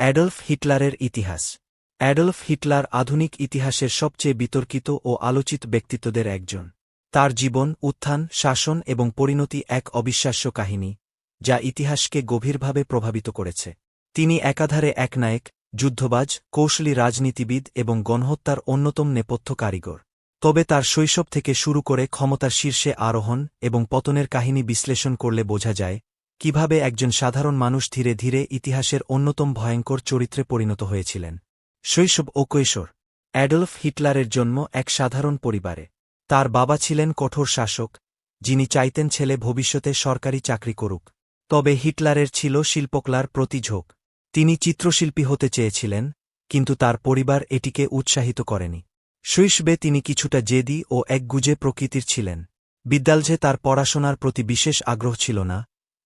Adolf হিটলারের ইতিহাস। Adolf Hitler আধুনিক ইতিহাসের সবচেয়ে বিতর্কিত ও আলোচিত ব্যক্তিত্বদের একজন। তার জীবন, উত্থান, শাসন এবং পরিণতি এক অবিশ্বাস্য কাহিনী, যা ইতিহাসকে গভীরভাবে প্রভাবিত করেছে। তিনি একাধারে এক নায়ক যুদ্ধবাজ, কৌশলী রাজনীতিবিদ এবং গণহত্যার অন্যতম নেপথ্য কারিগর। তবে তার শৈশব থেকে শুরু করে ক্ষমতার শীর্ষে আরোহণ এবং পতনের কাহিনী বিশ্লেষণ করলে বোঝা যায় কীভাবে একজন সাধারণ মানুষ ধীরে ধীরে ইতিহাসের অন্যতম ভয়ঙ্কর চরিত্রে পরিণত হয়েছিলেন। শৈশব ও কৈশোর। অ্যাডলফ হিটলারের জন্ম এক সাধারণ পরিবারে। তার বাবা ছিলেন কঠোর শাসক, যিনি চাইতেন ছেলে ভবিষ্যতে সরকারি চাকরি করুক। তবে হিটলারের ছিল শিল্পকলার প্রতি ঝোঁক। তিনি চিত্রশিল্পী হতে চেয়েছিলেন, কিন্তু তার পরিবার এটিকে উৎসাহিত করেনি। শৈশবে তিনি কিছুটা জেদি ও একগুজে প্রকৃতির ছিলেন। বিদ্যালয়ে তার পড়াশোনার প্রতি বিশেষ আগ্রহ ছিল না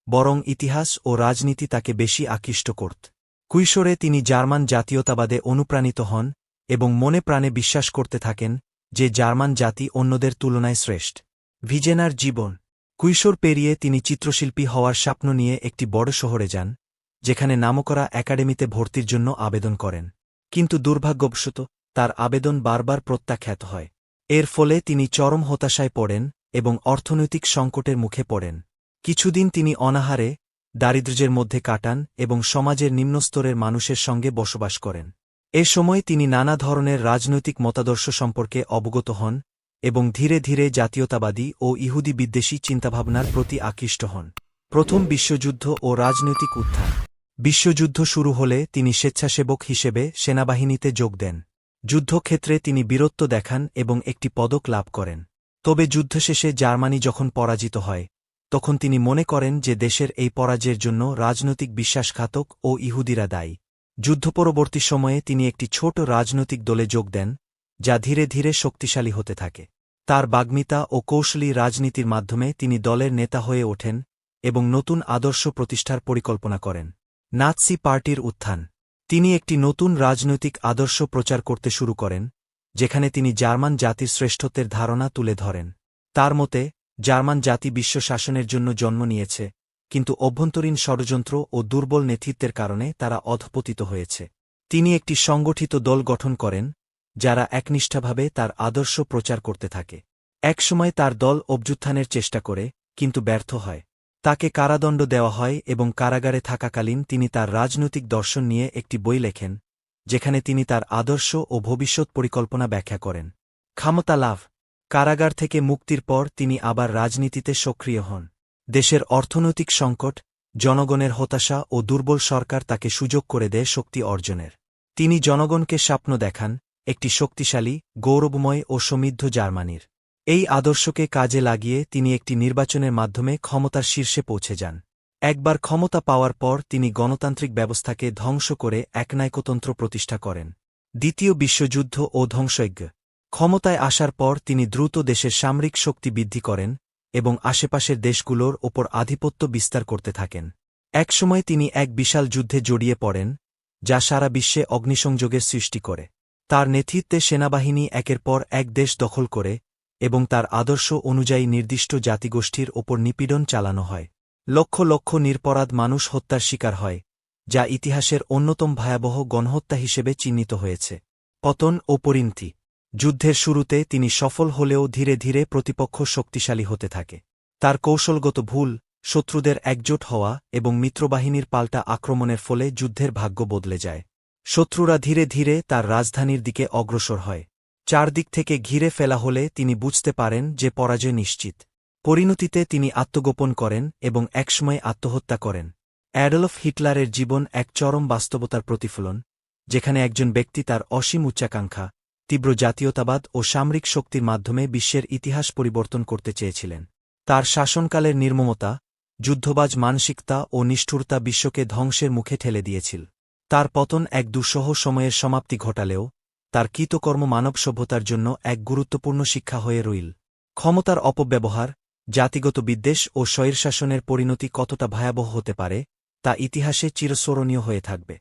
বরং ইতিহাস ও রাজনীতি তাকে বেশি আকৃষ্ট করত। কৈশোরে তিনি জার্মান জাতীয়তাবাদে অনুপ্রাণিত হন এবং মনে প্রাণে বিশ্বাস করতে থাকেন যে জার্মান জাতি অন্যদের তুলনায় শ্রেষ্ঠ। ভিজেনার জীবন। কৈশোর পেরিয়ে তিনি চিত্রশিল্পী হওয়ার স্বপ্ন নিয়ে একটি বড় শহরে যান, যেখানে নামকরা একাডেমিতে ভর্তির জন্য আবেদন করেন। কিন্তু দুর্ভাগ্যবশত, তার আবেদন বারবার প্রত্যাখ্যাত হয়। এর ফলে তিনি চরম হতাশায় পড়েন এবং অর্থনৈতিক সংকটের মুখে পড়েন। কিছুদিন তিনি অনাহারে, দারিদ্র্যের মধ্যে কাটান এবং সমাজের নিম্নস্তরের মানুষের সঙ্গে বসবাস করেন। এ সময় তিনি নানা ধরনের রাজনৈতিক মতাদর্শ সম্পর্কে অবগত হন এবং ধীরে ধীরে জাতীয়তাবাদী ও ইহুদি বিদ্বেষী চিন্তাভাবনার প্রতি আকৃষ্ট হন। প্রথম বিশ্বযুদ্ধ ও রাজনৈতিক উত্থান। বিশ্বযুদ্ধ শুরু হলে তিনি স্বেচ্ছাসেবক হিসেবে সেনাবাহিনীতে যোগ দেন। যুদ্ধক্ষেত্রে তিনি বীরত্ব দেখান এবং একটি পদক লাভ করেন। তবে যুদ্ধ শেষে জার্মানি যখন পরাজিত হয় তখন তিনি মনে করেন যে দেশের এই পরাজয়ের জন্য রাজনৈতিক বিশ্বাসঘাতক ও ইহুদিরা দায়ী। যুদ্ধপরবর্তী সময়ে তিনি একটি ছোট রাজনৈতিক দলে যোগ দেন, যা ধীরে ধীরে শক্তিশালী হতে থাকে। তার বাগ্মিতা ও কৌশলী রাজনীতির মাধ্যমে তিনি দলের নেতা হয়ে ওঠেন এবং নতুন আদর্শ প্রতিষ্ঠার পরিকল্পনা করেন। নাৎসি পার্টির উত্থান। তিনি একটি নতুন রাজনৈতিক আদর্শ প্রচার করতে শুরু করেন, যেখানে তিনি জার্মান জাতির শ্রেষ্ঠত্বের ধারণা তুলে ধরেন। তার মতে জার্মান জাতি বিশ্ব শাসনের জন্য জন্ম নিয়েছে, কিন্তু অভ্যন্তরীণ ষড়যন্ত্র ও দুর্বল নেতৃত্বের কারণে তারা অধপতিত হয়েছে। তিনি একটি সংগঠিত দল গঠন করেন, যারা একনিষ্ঠাভাবে তার আদর্শ প্রচার করতে থাকে। একসময় তার দল অভ্যুত্থানের চেষ্টা করে, কিন্তু ব্যর্থ হয়। তাকে কারাদণ্ড দেওয়া হয় এবং কারাগারে থাকাকালীন তিনি তার রাজনৈতিক দর্শন নিয়ে একটি বই লেখেন, যেখানে তিনি তার আদর্শ ও ভবিষ্যৎ পরিকল্পনা ব্যাখ্যা করেন। ক্ষমতা লাভ কারাগার থেকে মুক্তির পর তিনি আবার রাজনীতিতে সক্রিয় হন। দেশের অর্থনৈতিক সংকট, জনগণের হতাশা ও দুর্বল সরকার তাকে সুযোগ করে দেয় শক্তি অর্জনের। তিনি জনগণকে স্বপ্ন দেখান, একটি শক্তিশালী, গৌরবময় ও সমৃদ্ধ জার্মানির। এই আদর্শকে কাজে লাগিয়ে তিনি একটি নির্বাচনের মাধ্যমে ক্ষমতার শীর্ষে পৌঁছে যান। একবার ক্ষমতা পাওয়ার পর তিনি গণতান্ত্রিক ব্যবস্থাকে ধ্বংস করে একনায়কতন্ত্র প্রতিষ্ঠা করেন। দ্বিতীয় বিশ্বযুদ্ধ ও ধ্বংসজ্ঞ ক্ষমতায় আসার পর তিনি দ্রুত দেশের সামরিক শক্তি বৃদ্ধি করেন এবং আশেপাশের দেশগুলোর ওপর আধিপত্য বিস্তার করতে থাকেন। একসময় তিনি এক বিশাল যুদ্ধে জড়িয়ে পড়েন, যা সারা বিশ্বে অগ্নিসংযোগের সৃষ্টি করে। তার নেতৃত্বে সেনাবাহিনী একের পর এক দেশ দখল করে এবং তার আদর্শ অনুযায়ী নির্দিষ্ট জাতিগোষ্ঠীর ওপর নিপীড়ন চালানো হয়। লক্ষ লক্ষ নিরপরাধ মানুষ হত্যার শিকার হয়, যা ইতিহাসের অন্যতম ভয়াবহ গণহত্যা হিসেবে চিহ্নিত হয়েছে। পতন ও পরিণতি যুদ্ধের শুরুতে তিনি সফল হলেও ধীরে ধীরে প্রতিপক্ষ শক্তিশালী হতে থাকে। তার কৌশলগত ভুল, শত্রুদের একজোট হওয়া এবং মিত্রবাহিনীর পাল্টা আক্রমণের ফলে যুদ্ধের ভাগ্য বদলে যায়। শত্রুরা ধীরে ধীরে তার রাজধানীর দিকে অগ্রসর হয়। চারদিক থেকে ঘিরে ফেলা হলে তিনি বুঝতে পারেন যে পরাজয় নিশ্চিত। পরিণতিতে তিনি আত্মগোপন করেন এবং একসময় আত্মহত্যা করেন। অ্যাডলফ হিটলারের জীবন এক চরম বাস্তবতার প্রতিফলন, যেখানে একজন ব্যক্তি তার অসীম উচ্চাকাঙ্ক্ষা তীব্র জাতীয়তাবাদ ও সামরিক শক্তির মাধ্যমে বিশ্বের ইতিহাস পরিবর্তন করতে চেয়েছিলেন। তার শাসনকালের নির্মমতা, যুদ্ধবাজ মানসিকতা ও নিষ্ঠুরতা বিশ্বকে ধ্বংসের মুখে ঠেলে দিয়েছিল। তার পতন এক দুঃসহ সময়ের সমাপ্তি ঘটালেও, তার কৃতকর্ম মানব সভ্যতার জন্য এক গুরুত্বপূর্ণ শিক্ষা হয়ে রইল। ক্ষমতার অপব্যবহার, জাতিগত বিদ্বেষ ও স্বৈরশাসনের পরিণতি কতটা ভয়াবহ হতে পারে, তা ইতিহাসে চিরস্মরণীয় হয়ে থাকবে।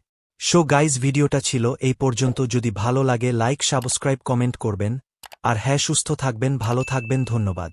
শো গাইজ, ভিডিওটা ছিল এই পর্যন্ত। যদি ভালো লাগে, লাইক, সাবস্ক্রাইব, কমেন্ট করবেন। আর হ্যাঁ সুস্থ থাকবেন, ভালো থাকবেন, ধন্যবাদ।